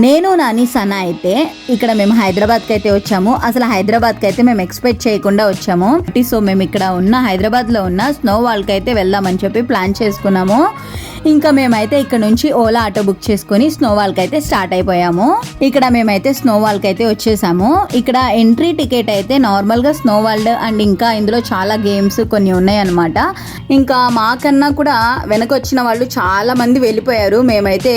నేను నాని సనా అయితే ఇక్కడ మేము హైదరాబాద్కి అయితే వచ్చాము. అసలు హైదరాబాద్కి అయితే మేము ఎక్స్పెక్ట్ చేయకుండా వచ్చాము. సో మేము ఇక్కడ ఉన్న హైదరాబాద్లో ఉన్న స్నో వాల్కి అయితే వెళ్దామని చెప్పి ప్లాన్ చేసుకున్నాము. ఇంకా మేమైతే ఇక్కడ నుంచి ఓలా ఆటో బుక్ చేసుకుని స్నో వాల్కి అయితే స్టార్ట్ అయిపోయాము. ఇక్కడ మేమైతే స్నో వాల్కి అయితే వచ్చేసాము. ఇక్కడ ఎంట్రీ టికెట్ అయితే నార్మల్గా స్నో వరల్డ్ అండ్ ఇంకా ఇందులో చాలా గేమ్స్ కొన్ని ఉన్నాయి అనమాట ఇంకా మాకన్నా కూడా వెనక వచ్చిన వాళ్ళు చాలా మంది వెళ్ళిపోయారు. మేమైతే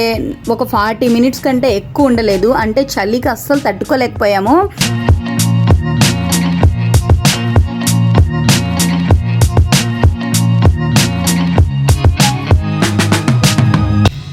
ఒక ఫార్టీ మినిట్స్ కంటే ఎక్కువ ఉండలేదు. అంటే చలికి అస్సలు తట్టుకోలేకపోయాము.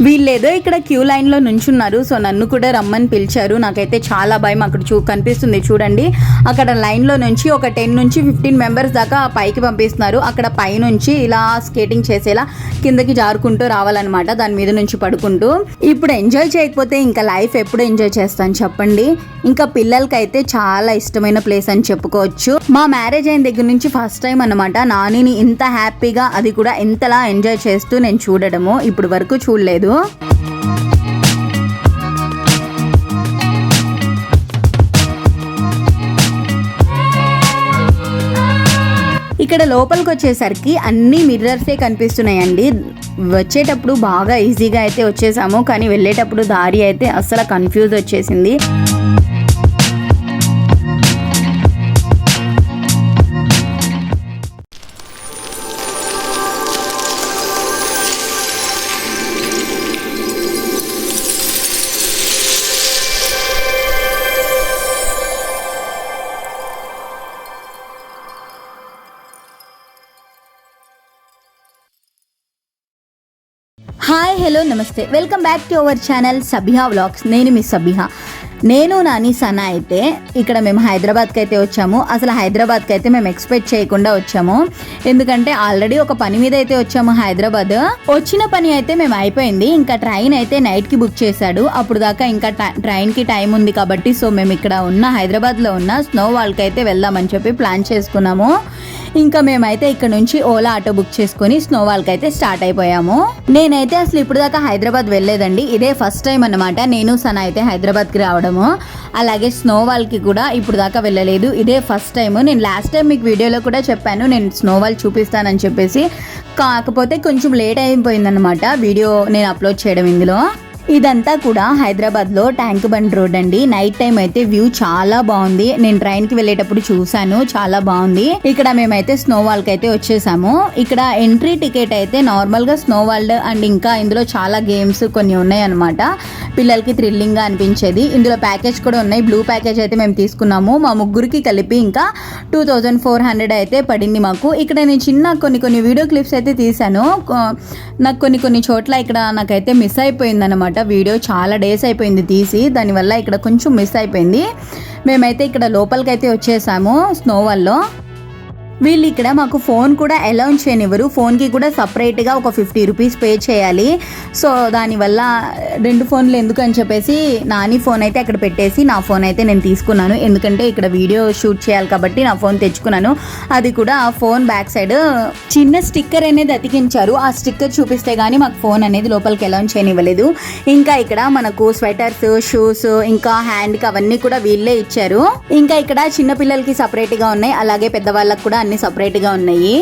వీళ్ళేదో ఇక్కడ క్యూ లైన్లో నుంచున్నారు. సో నన్ను కూడా రమ్మని పిలిచారు. నాకైతే చాలా భయం. అక్కడ చూ కనిపిస్తుంది. చూడండి. అక్కడ లైన్లో నుంచి ఒక టెన్ నుంచి ఫిఫ్టీన్ మెంబర్స్ దాకా పైకి పంపిస్తున్నారు. అక్కడ పైనుంచి ఇలా స్కేటింగ్ చేసేలా కిందకి జారుకుంటూ రావాలన్నమాట. దాని మీద నుంచి పడుకుంటూ. ఇప్పుడు ఎంజాయ్ చేయకపోతే ఇంకా లైఫ్ ఎప్పుడు ఎంజాయ్ చేస్తాను చెప్పండి? ఇంకా పిల్లలకైతే చాలా ఇష్టమైన ప్లేస్ అని చెప్పుకోవచ్చు. మా మ్యారేజ్ అయిన దగ్గర నుంచి ఫస్ట్ టైం అనమాట నానిని ఇంత హ్యాపీగా అది కూడా ఎంతలా ఎంజాయ్ చేస్తూ నేను చూడడము. ఇప్పుడు వరకు చూడలేదు. ఇక్కడ లోపలికి వచ్చేసరికి అన్ని మిర్రర్సే కనిపిస్తున్నాయండి. వచ్చేటప్పుడు బాగా ఈజీగా అయితే వచ్చేసాము కానీ వెళ్ళేటప్పుడు దారి అయితే అస్సలు కన్ఫ్యూజ్ వచ్చేసింది. హలో నమస్తే. Welcome back to our channel Sabiha vlogs. నేను మీ సబిహా. నేను నాని సనా అయితే ఇక్కడ మేము హైదరాబాద్కి అయితే వచ్చాము. అసలు హైదరాబాద్కి అయితే మేము ఎక్స్పెక్ట్ చేయకుండా వచ్చాము. ఎందుకంటే ఆల్రెడీ ఒక పని మీద అయితే వచ్చాము హైదరాబాద్. వచ్చిన పని అయితే మేము అయిపోయింది. ఇంకా ట్రైన్ అయితే నైట్కి బుక్ చేశాడు. అప్పుడు దాకా ఇంకా ట్రైన్కి టైం ఉంది కాబట్టి సో మేము ఇక్కడ ఉన్న హైదరాబాద్లో ఉన్న స్నో వాల్కి అయితే వెళ్దామని చెప్పి ప్లాన్ చేసుకున్నాము. ఇంకా మేమైతే ఇక్కడ నుంచి ఓలా ఆటో బుక్ చేసుకుని స్నో వాల్కి అయితే స్టార్ట్ అయిపోయాము. నేనైతే అసలు ఇప్పుడు దాకా హైదరాబాద్ వెళ్ళలేదండి. ఇదే ఫస్ట్ టైం అన్నమాట నేను సన అయితే హైదరాబాద్కి రావడము. అలాగే స్నో వాల్కి కూడా ఇప్పుడు దాకా వెళ్ళలేదు. ఇదే ఫస్ట్ టైం నేను లాస్ట్ టైం మీకు వీడియోలో కూడా చెప్పాను నేను స్నో వాల్ చూపిస్తానని చెప్పేసి. కాకపోతే కొంచెం లేట్ అయిపోయిందనమాట వీడియో నేను అప్లోడ్ చేయడం ఇందులో. ఇదంతా కూడా హైదరాబాద్లో ట్యాంక్ బండ్ రోడ్ అండి. నైట్ టైం అయితే వ్యూ చాలా బాగుంది. నేను ట్రైన్కి వెళ్ళేటప్పుడు చూసాను చాలా బాగుంది. ఇక్కడ మేమైతే స్నో వాల్కి అయితే వచ్చేసాము. ఇక్కడ ఎంట్రీ టికెట్ అయితే నార్మల్గా స్నో వరల్డ్ అండ్ ఇంకా ఇందులో చాలా గేమ్స్ కొన్ని ఉన్నాయి అనమాట పిల్లలకి థ్రిల్లింగ్గా అనిపించేది. ఇందులో ప్యాకేజ్ కూడా ఉన్నాయి. బ్లూ ప్యాకేజ్ అయితే మేము తీసుకున్నాము. మా ముగ్గురికి కలిపి ఇంకా టూ థౌజండ్ ఫోర్ హండ్రెడ్ అయితే పడింది మాకు. ఇక్కడ నేను చిన్న కొన్ని కొన్ని వీడియో క్లిప్స్ అయితే తీసాను నాకు కొన్ని కొన్ని చోట్ల ఇక్కడ నాకైతే మిస్ అయిపోయింది అనమాట వీడియో చాలా డేస్ అయిపోయింది తీసి దానివల్ల ఇక్కడ కొంచెం మిస్ అయిపోయింది. మేమైతే ఇక్కడ లోపలికైతే వచ్చేసాము స్నో వల్లో. వీళ్ళు ఇక్కడ మాకు ఫోన్ కూడా అలౌన్స్ చేయనివ్వరు. ఫోన్కి కూడా సపరేట్గా ఒక ఫిఫ్టీ రూపీస్ పే చేయాలి. సో దానివల్ల రెండు ఫోన్లు ఎందుకు అని చెప్పేసి నాని ఫోన్ అయితే అక్కడ పెట్టేసి నా ఫోన్ అయితే నేను తీసుకున్నాను. ఎందుకంటే ఇక్కడ వీడియో షూట్ చేయాలి కాబట్టి నా ఫోన్ తెచ్చుకున్నాను. అది కూడా ఆ ఫోన్ బ్యాక్ సైడ్ చిన్న స్టిక్కర్ అనేది అతికించారు. ఆ స్టిక్కర్ చూపిస్తే కానీ మాకు ఫోన్ అనేది లోపలికి అలౌన్స్ చేయనివ్వలేదు. ఇంకా ఇక్కడ మనకు స్వెటర్స్ షూస్ ఇంకా హ్యాండ్కి అవన్నీ కూడా వీళ్ళే ఇచ్చారు. ఇంకా ఇక్కడ చిన్న పిల్లలకి సపరేట్గా ఉన్నాయి. అలాగే పెద్దవాళ్ళకి కూడా అన్ని సపరేట్గా ఉన్నాయి.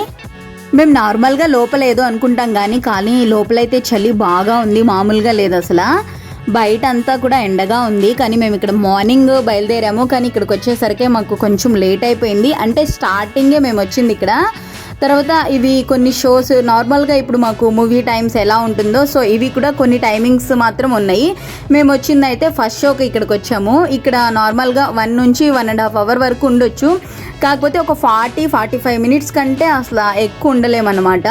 మేము నార్మల్గా లోపల ఏదో అనుకుంటాం కానీ కానీ లోపలైతే చలి బాగా ఉంది మామూలుగా లేదు అసలు. బయట అంతా కూడా ఎండగా ఉంది కానీ మేము ఇక్కడ మార్నింగ్ బయలుదేరాము కానీ ఇక్కడికి వచ్చేసరికి మాకు కొంచెం లేట్ అయిపోయింది. అంటే స్టార్టింగే మేము వచ్చింది ఇక్కడ. తర్వాత ఇవి కొన్ని షోస్ నార్మల్గా ఇప్పుడు మాకు మూవీ టైమ్స్ ఎలా ఉంటుందో సో ఇవి కూడా కొన్ని టైమింగ్స్ మాత్రం ఉన్నాయి. మేము వచ్చింది అయితే ఫస్ట్ షోకి ఇక్కడికి వచ్చాము. ఇక్కడ నార్మల్గా వన్ నుంచి వన్ అండ్ హాఫ్ అవర్ వరకు ఉండొచ్చు. కాకపోతే ఒక ఫార్టీ ఫార్టీ ఫైవ్ మినిట్స్ కంటే అసలు ఎక్కువ ఉండలేమన్నమాట.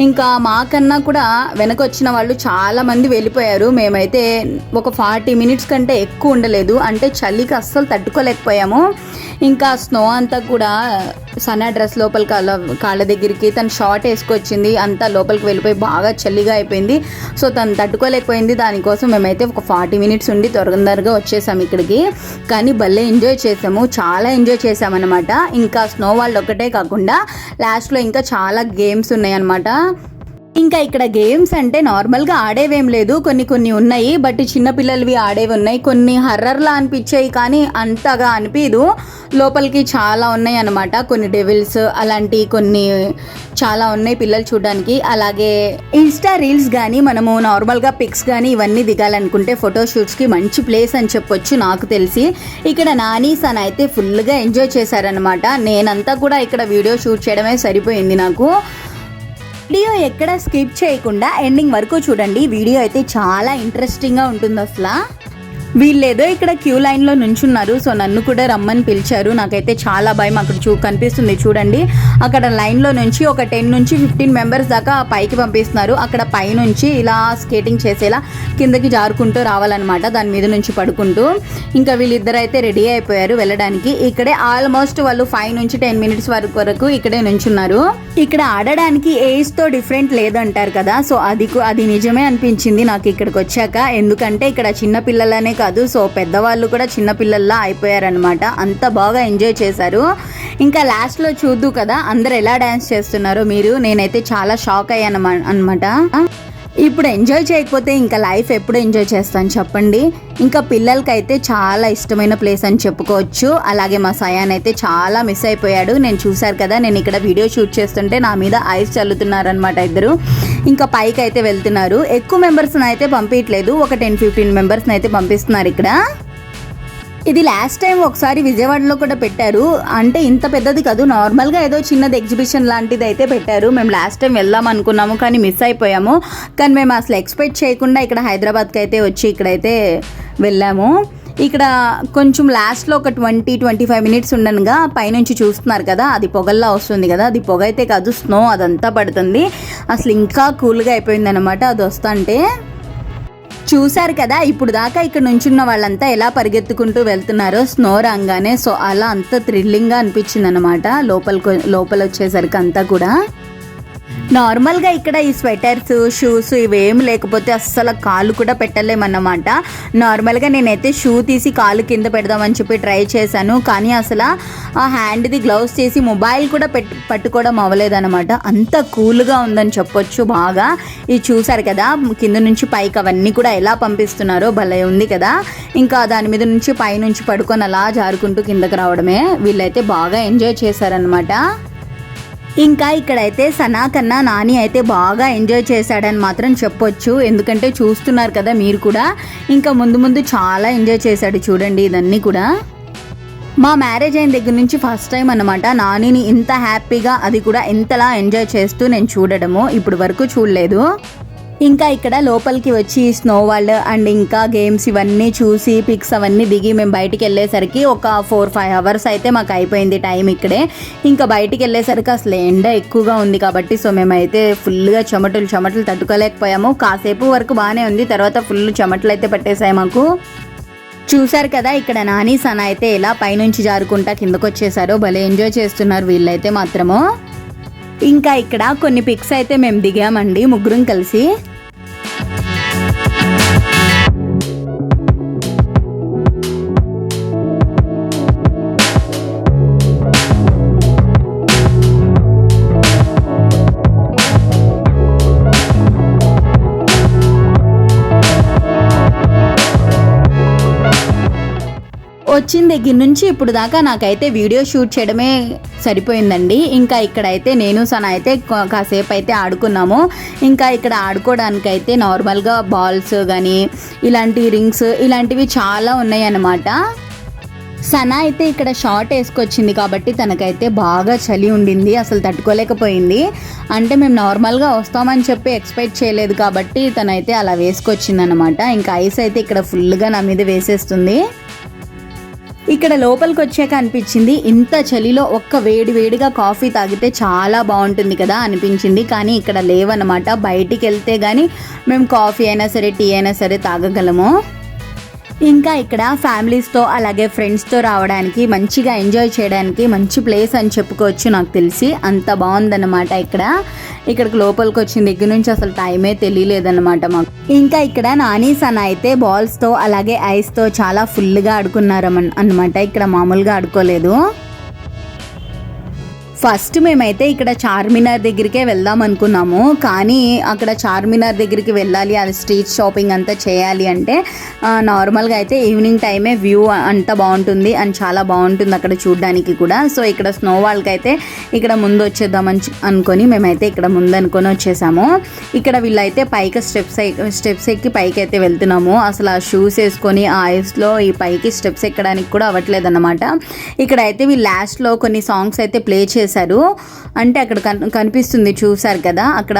ఇంకా మాకన్నా కూడా వెనక వచ్చిన వాళ్ళు చాలామంది వెళ్ళిపోయారు. మేమైతే ఒక ఫార్టీ మినిట్స్ కంటే ఎక్కువ ఉండలేదు. అంటే చలికి అస్సలు తట్టుకోలేకపోయాము. ఇంకా స్నో అంతా కూడా సన్నా డ్రెస్ లోపల కాళ్ళ కాళ్ళ దగ్గరికి తను షార్ట్ వేసుకొచ్చింది. అంతా లోపలికి వెళ్ళిపోయి బాగా చలిగా అయిపోయింది. సో తను తట్టుకోలేకపోయింది. దానికోసం మేమైతే ఒక ఫార్టీ మినిట్స్ ఉండి తొందరగా వచ్చేసాము ఇక్కడికి. కానీ భలే ఎంజాయ్ చేసాము. చాలా ఎంజాయ్ చేసామన్నమాట. ఇంకా స్నో వాళ్ళు ఒక్కటే కాకుండా లాస్ట్లో ఇంకా చాలా గేమ్స్ ఉన్నాయన్నమాట. ఇంకా ఇక్కడ గేమ్స్ అంటే నార్మల్గా ఆడేవేం లేదు. కొన్ని కొన్ని ఉన్నాయి బట్ చిన్నపిల్లలవి ఆడేవి ఉన్నాయి. కొన్ని హర్రర్లా అనిపించాయి కానీ అంతగా అనిపించదు లోపలికి చాలా ఉన్నాయి అనమాట కొన్ని డెవిల్స్ అలాంటి కొన్ని చాలా ఉన్నాయి పిల్లలు చూడడానికి. అలాగే ఇన్స్టా రీల్స్ కానీ మనము నార్మల్గా పిక్స్ కానీ ఇవన్నీ దిగాలనుకుంటే ఫోటోషూట్స్కి మంచి ప్లేస్ అని చెప్పొచ్చు నాకు తెలిసి. ఇక్కడ నాని సన్ అయితే ఫుల్గా ఎంజాయ్ చేశారనమాట నేనంతా కూడా ఇక్కడ వీడియో షూట్ చేయడమే సరిపోయింది నాకు. వీడియో ఎక్కడ స్కిప్ చేయకుండా ఎండింగ్ వరకు చూడండి. వీడియో అయితే చాలా ఇంట్రెస్టింగ్గా ఉంటుంది అసలు. వీళ్ళేదో ఇక్కడ క్యూ లైన్లో నుంచున్నారు. సో నన్ను కూడా రమ్మని పిలిచారు. నాకైతే చాలా భయం. అక్కడ చూ కనిపిస్తుంది చూడండి. అక్కడ లైన్లో నుంచి ఒక టెన్ నుంచి ఫిఫ్టీన్ మెంబర్స్ దాకా పైకి పంపిస్తున్నారు. అక్కడ పైనుంచి ఇలా స్కేటింగ్ చేసేలా కిందకి జారుకుంటూ రావాలన్నమాట. దాని మీద నుంచి పడుకుంటూ ఇంకా వీళ్ళిద్దరు అయితే రెడీ అయిపోయారు వెళ్ళడానికి. ఇక్కడే ఆల్మోస్ట్ వాళ్ళు ఫైవ్ నుంచి టెన్ మినిట్స్ వరకు వరకు ఇక్కడే నుంచున్నారు. ఇక్కడ ఆడడానికి ఏజ్తో డిఫరెంట్ లేదంటారు కదా. సో అది అది నిజమే అనిపించింది నాకు ఇక్కడికి వచ్చాక. ఎందుకంటే ఇక్కడ చిన్న పిల్లలనే కాదు. సో పెద్దవాళ్ళు కూడా చిన్న పిల్లల్లా అయిపోయారనమాట అంత బాగా ఎంజాయ్ చేశారు. ఇంకా లాస్ట్లో చూద్దు కదా అందరు ఎలా డ్యాన్స్ చేస్తున్నారో మీరు. నేనైతే చాలా షాక్ అయ్యాను అనమాట ఇప్పుడు ఎంజాయ్ చేయకపోతే ఇంకా లైఫ్ ఎప్పుడు ఎంజాయ్ చేస్తాను చెప్పండి. ఇంకా పిల్లలకైతే చాలా ఇష్టమైన ప్లేస్ అని చెప్పుకోవచ్చు. అలాగే మా సయాన్ అయితే చాలా మిస్ అయిపోయాడు. నేను చూశారు కదా నేను ఇక్కడ వీడియో షూట్ చేస్తుంటే నా మీద ఐస్ చల్లుతున్నారనమాట ఇద్దరు. ఇంకా పైకి అయితే వెళ్తున్నారు. ఎక్కువ మెంబర్స్ని అయితే పంపించట్లేదు. ఒక టెన్ ఫిఫ్టీన్ మెంబర్స్ని అయితే పంపిస్తున్నారు ఇక్కడ. ఇది లాస్ట్ టైం ఒకసారి విజయవాడలో కూడా పెట్టారు. అంటే ఇంత పెద్దది కాదు నార్మల్గా ఏదో చిన్నది ఎగ్జిబిషన్ లాంటిది అయితే పెట్టారు. మేము లాస్ట్ టైం వెళ్దాం అనుకున్నాము కానీ మిస్ అయిపోయాము. కానీ మేము అసలు ఎక్స్పెక్ట్ చేయకుండా ఇక్కడ హైదరాబాద్కి అయితే వచ్చి ఇక్కడైతే వెళ్ళాము. ఇక్కడ కొంచెం లాస్ట్లో ఒక ట్వంటీ ట్వంటీ ఫైవ్ మినిట్స్ ఉండనుగా పైనుంచి చూస్తున్నారు కదా అది పొగల్లా వస్తుంది కదా అది పొగ అయితే కాదు స్నో అదంతా పడుతుంది. అసలు ఇంకా కూల్గా అయిపోయింది అనమాట అది వస్తుంటే చూశారు కదా ఇప్పుడు దాకా ఇక్కడ నుంచున్న వాళ్ళంతా ఎలా పరిగెత్తుకుంటూ వెళ్తున్నారో స్నో రాగానే సో అలా అంత థ్రిల్లింగ్గా అనిపించింది అనమాట లోపల లోపల వచ్చేసరికి అంతా కూడా. నార్మల్గా ఇక్కడ ఈ స్వెటర్స్ షూస్ ఇవేం లేకపోతే అస్సలు కాలు కూడా పెట్టలేమన్నమాట. నార్మల్గా నేనైతే షూ తీసి కాలు కింద పెడదామని చెప్పి ట్రై చేశాను. కానీ అసలు ఆ హ్యాండ్ది గ్లౌస్ చేసి మొబైల్ కూడా పెట్ పట్టుకోవడం అవ్వలేదన్నమాట. అంత కూల్గా ఉందని చెప్పొచ్చు బాగా. ఇది చూసారు కదా కింద నుంచి పైకి అవన్నీ కూడా ఎలా పంపిస్తున్నారో భలే ఉంది కదా. ఇంకా దాని మీద నుంచి పైనుంచి పడుకొని అలా జారుకుంటూ కిందకి రావడమే. వీళ్ళైతే బాగా ఎంజాయ్ చేశారనమాట ఇంకా ఇక్కడైతే సనా కన్నా నాని అయితే బాగా ఎంజాయ్ చేశాడని మాత్రం చెప్పొచ్చు. ఎందుకంటే చూస్తున్నారు కదా మీరు కూడా. ఇంకా ముందు ముందు చాలా ఎంజాయ్ చేశాడు చూడండి ఇదన్నీ కూడా. మా మ్యారేజ్ అయిన దగ్గర నుంచి ఫస్ట్ టైం అనమాట నానిని ఇంత హ్యాపీగా అది కూడా ఇంతలా ఎంజాయ్ చేస్తూ నేను చూడడము. ఇప్పుడు వరకు చూడలేదు. ఇంకా ఇక్కడ లోపలికి వచ్చి స్నో వరల్డ్ అండ్ ఇంకా గేమ్స్ ఇవన్నీ చూసి పిక్స్ అవన్నీ దిగి మేము బయటికి వెళ్ళేసరికి ఒక ఫోర్ ఫైవ్ అవర్స్ అయితే మాకు అయిపోయింది టైం ఇక్కడే. ఇంకా బయటికి వెళ్ళేసరికి అసలు ఎండ ఎక్కువగా ఉంది కాబట్టి సో మేమైతే ఫుల్గా చెమటలు చెమటలు తట్టుకోలేకపోయాము. కాసేపు వరకు బాగానే ఉంది తర్వాత ఫుల్ చెమటలు అయితే పట్టేశాయి మాకు. చూశారు కదా ఇక్కడ నాని సన అయితే ఎలా పైనుంచి జారుకుంటా కిందకు వచ్చేసారో భలే ఎంజాయ్ చేస్తున్నారు వీళ్ళైతే మాత్రము. ఇంకా ఇక్కడ కొన్ని పిక్స్ అయితే మేము దిగామండి ముగ్గురం కలిసి. వచ్చిన దగ్గర నుంచి ఇప్పుడు దాకా నాకైతే వీడియో షూట్ చేయడమే సరిపోయిందండి. ఇంకా ఇక్కడైతే నేను సన అయితే కాసేపు అయితే ఆడుకున్నాము. ఇంకా ఇక్కడ ఆడుకోవడానికి అయితే నార్మల్గా బాల్స్ కానీ ఇలాంటి రింగ్స్ ఇలాంటివి చాలా ఉన్నాయి అన్నమాట సనా అయితే ఇక్కడ షార్ట్ వేసుకొచ్చింది కాబట్టి తనకైతే బాగా చలి ఉండింది అసలు తట్టుకోలేకపోయింది. అంటే మేము నార్మల్గా వస్తామని చెప్పి ఎక్స్పెక్ట్ చేయలేదు కాబట్టి తనైతే అలా వేసుకొచ్చింది అనమాట ఇంకా ఐస్ అయితే ఇక్కడ ఫుల్గా నా మీద వేసేస్తుంది. ఇక్కడ లోపలికి వచ్చాక అనిపించింది ఇంత చలిలో ఒక్క వేడి వేడిగా కాఫీ తాగితే చాలా బాగుంటుంది కదా అనిపించింది. కానీ ఇక్కడ లేవన్నమాట. బయటికి వెళ్తే కానీ మేము కాఫీ అయినా సరే టీ అయినా సరే తాగగలము. ఇంకా ఇక్కడ ఫ్యామిలీస్తో అలాగే ఫ్రెండ్స్తో రావడానికి మంచిగా ఎంజాయ్ చేయడానికి మంచి ప్లేస్ అని చెప్పుకోవచ్చు నాకు తెలిసి. అంత బాగుందన్నమాట ఇక్కడ. ఇక్కడికి లోపలికి వచ్చిన దగ్గర నుంచి అసలు టైమే తెలియలేదన్నమాట మాకు. ఇంకా ఇక్కడ నాని సన అయితే బాల్స్తో అలాగే ఐస్తో చాలా ఫుల్గా ఆడుకున్నారు అన్నమాట. ఇక్కడ మామూలుగా ఆడుకోలేదు. ఫస్ట్ మేమైతే ఇక్కడ చార్మినార్ దగ్గరికే వెళ్దాం అనుకున్నాము. కానీ అక్కడ చార్మినార్ దగ్గరికి వెళ్ళాలి అది స్ట్రీట్ షాపింగ్ అంతా చేయాలి అంటే నార్మల్గా అయితే ఈవినింగ్ టైమే వ్యూ అంతా బాగుంటుంది అండ్ చాలా బాగుంటుంది అక్కడ చూడడానికి కూడా. సో ఇక్కడ స్నో వాల్కి అయితే ఇక్కడ ముందు వచ్చేద్దామని అనుకొని మేమైతే ఇక్కడ ముందు అనుకొని వచ్చేసాము. ఇక్కడ వీళ్ళైతే పైకి స్టెప్స్ స్టెప్స్ ఎక్కి పైకి అయితే వెళ్తున్నాము. అసలు ఆ షూస్ వేసుకొని ఆ ఐస్లో ఈ పైకి స్టెప్స్ ఎక్కడానికి కూడా అవ్వట్లేదు అనమాట ఇక్కడ అయితే వీళ్ళు లాస్ట్లో కొన్ని సాంగ్స్ అయితే ప్లే చేసి చేశారు. అంటే అక్కడ కన్ కనిపిస్తుంది చూశారు కదా అక్కడ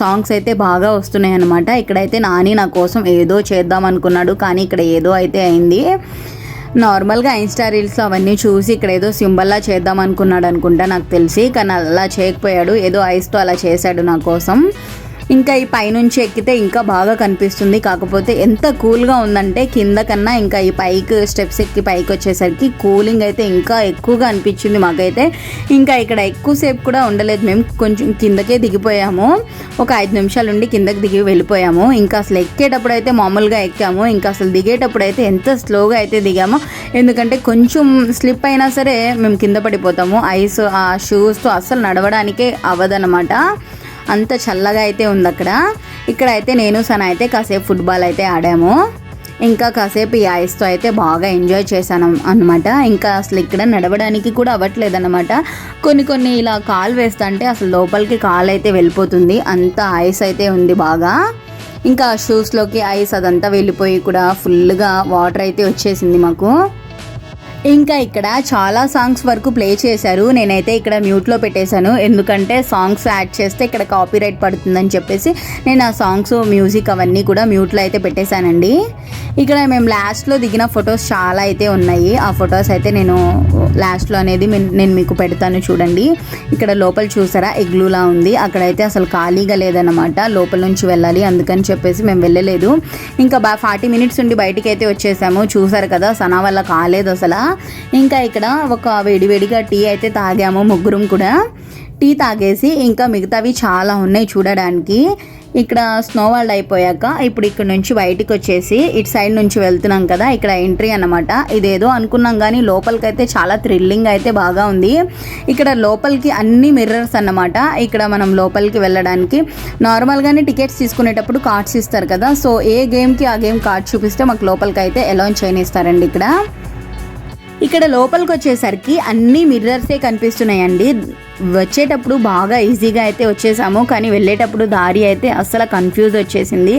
సాంగ్స్ అయితే బాగా వస్తున్నాయి అనమాట ఇక్కడైతే నాని నా కోసం ఏదో చేద్దాం అనుకున్నాడు కానీ ఇక్కడ ఏదో అయితే అయింది. నార్మల్గా ఇన్స్టా రీల్స్ అవన్నీ చూసి ఇక్కడ ఏదో సింబల్లా చేద్దాం అనుకున్నాడు అనుకుంటా నాకు తెలిసి కానీ అలా చేయకపోయాడు. ఏదో ఐస్తో అలా చేశాడు నా కోసం. ఇంకా ఈ పైనుంచి ఎక్కితే ఇంకా బాగా కనిపిస్తుంది. కాకపోతే ఎంత కూల్గా ఉందంటే కింద కన్నా ఇంకా ఈ పైకి స్టెప్స్ ఎక్కి పైకి వచ్చేసరికి కూలింగ్ అయితే ఇంకా ఎక్కువగా అనిపించింది మాకైతే. ఇంకా ఇక్కడ ఎక్కువసేపు కూడా ఉండలేదు. మేము కొంచెం కిందకే దిగిపోయాము. ఒక ఐదు నిమిషాలు ఉండి కిందకి దిగి వెళ్ళిపోయాము. ఇంకా అసలు ఎక్కేటప్పుడు అయితే మామూలుగా ఎక్కాము. ఇంకా అసలు దిగేటప్పుడు అయితే ఎంత స్లోగా అయితే దిగామో ఎందుకంటే కొంచెం స్లిప్ అయినా సరే మేము కింద పడిపోతాము. ఐస్ ఆ షూస్తో అస్సలు నడవడానికే అవ్వదనమాట అంత చల్లగా అయితే ఉంది అక్కడ. ఇక్కడ అయితే నేను సన అయితే కాసేపు ఫుట్బాల్ అయితే ఆడాము. ఇంకా కాసేపు ఈ ఐస్తో అయితే బాగా ఎంజాయ్ చేశాను అనమాట ఇంకా అసలు ఇక్కడ నడవడానికి కూడా అవ్వట్లేదు అనమాట కొన్ని కొన్ని ఇలా కాలు వేస్తుంటే అసలు లోపలికి కాలు అయితే వెళ్ళిపోతుంది. అంత ఐస్ అయితే ఉంది బాగా. ఇంకా షూస్లోకి ఐస్ అదంతా వెళ్ళిపోయి కూడా ఫుల్గా వాటర్ అయితే వచ్చేసింది మాకు. ఇంకా ఇక్కడ చాలా సాంగ్స్ వరకు ప్లే చేశారు. నేనైతే ఇక్కడ మ్యూట్లో పెట్టేశాను. ఎందుకంటే సాంగ్స్ యాడ్ చేస్తే ఇక్కడ కాపీరైట్ పడుతుందని చెప్పేసి నేను ఆ సాంగ్స్ మ్యూజిక్ అవన్నీ కూడా మ్యూట్లో అయితే పెట్టేశానండి. ఇక్కడ మేము లాస్ట్లో దిగిన ఫొటోస్ చాలా అయితే ఉన్నాయి. ఆ ఫొటోస్ అయితే నేను లాస్ట్లో అనేది నేను మీకు పెడతాను చూడండి. ఇక్కడ లోపల చూసారా? ఎగ్లూలా ఉంది. అక్కడైతే అసలు ఖాళీగా లేదన్నమాట. లోపల నుంచి వెళ్ళాలి. అందుకని చెప్పేసి మేము వెళ్ళలేదు. ఇంకా బా ఫార్టీ మినిట్స్ ఉండి బయటికి అయితే వచ్చేసాము. చూసారు కదా సనా వల్ల కాలేదు అసలు. ఇంకా ఇక్కడ ఒక వేడివేడిగా టీ అయితే తాగాము ముగ్గురం కూడా. టీ తాగేసి ఇంకా మిగతావి చాలా ఉన్నాయి చూడడానికి. ఇక్కడ స్నో వాల్డ్ అయిపోయాక ఇప్పుడు ఇక్కడ నుంచి బయటికి వచ్చేసి ఇటు సైడ్ నుంచి వెళ్తున్నాం కదా ఇక్కడ ఎంట్రీ అన్నమాట. ఇదేదో అనుకున్నాం కానీ లోపలికైతే చాలా థ్రిల్లింగ్ అయితే బాగా ఉంది. ఇక్కడ లోపలికి అన్ని మిర్రర్స్ అన్నమాట. ఇక్కడ మనం లోపలికి వెళ్ళడానికి నార్మల్గానే టికెట్స్ తీసుకునేటప్పుడు కార్డ్స్ ఇస్తారు కదా సో ఏ గేమ్కి ఆ గేమ్ కార్డ్ చూపిస్తే మాకు లోపలికి అయితే అలౌన్ చేయనిస్తారండి ఇక్కడ. ఇక్కడ లోపలికి వచ్చేసరికి అన్ని మిర్రర్సే కనిపిస్తున్నాయండి. వచ్చేటప్పుడు బాగా ఈజీగా అయితే వచ్చేసాము కానీ వెళ్ళేటప్పుడు దారి అయితే అస్సలు కన్ఫ్యూజ్ వచ్చేసింది.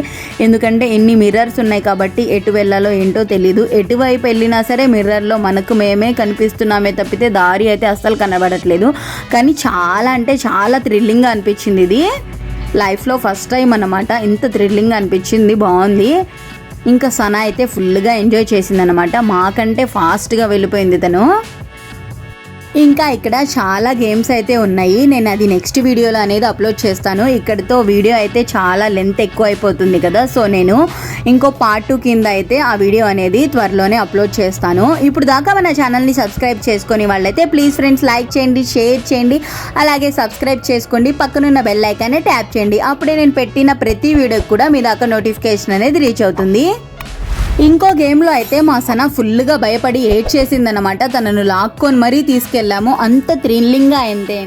ఎందుకంటే ఎన్ని మిర్రర్స్ ఉన్నాయి కాబట్టి ఎటు వెళ్ళాలో ఏంటో తెలీదు. ఎటువైపు వెళ్ళినా సరే మిర్రర్లో మనకు మేమే కనిపిస్తున్నామే తప్పితే దారి అయితే అస్సలు కనబడట్లేదు. కానీ చాలా అంటే చాలా థ్రిల్లింగ్గా అనిపించింది ఇది. లైఫ్లో ఫస్ట్ టైం అన్నమాట. ఇంత థ్రిల్లింగ్ అనిపించింది. బాగుంది. ఇంకా సనా అయితే ఫుల్గా ఎంజాయ్ చేసిందనమాట మాకంటే ఫాస్ట్గా వెళ్ళిపోయింది తను. ఇంకా ఇక్కడ చాలా గేమ్స్ అయితే ఉన్నాయి. నేను అది నెక్స్ట్ వీడియోలో అనేది అప్లోడ్ చేస్తాను. ఇక్కడితో వీడియో అయితే చాలా లెంత్ ఎక్కువ అయిపోతుంది కదా. సో నేను ఇంకో పార్ట్ టూ కింద అయితే ఆ వీడియో అనేది త్వరలోనే అప్లోడ్ చేస్తాను. ఇప్పుడు దాకా మన ఛానల్ని సబ్స్క్రైబ్ చేసుకుని వాళ్ళైతే ప్లీజ్ ఫ్రెండ్స్ లైక్ చేయండి షేర్ చేయండి. అలాగే సబ్స్క్రైబ్ చేసుకోండి. పక్కనున్న బెల్ ఐకాన్ని ట్యాప్ చేయండి. అప్పుడే నేను పెట్టిన ప్రతి వీడియోకి కూడా మీ దాకా నోటిఫికేషన్ అనేది రీచ్ అవుతుంది. ఇంకో గేమ్లో అయితే మా సన ఫుల్గా భయపడి ఏడ్ చేసిందనమాట తనను లాక్కొని మరీ తీసుకెళ్ళాము. అంత థ్రిల్లింగ్గా అయింది.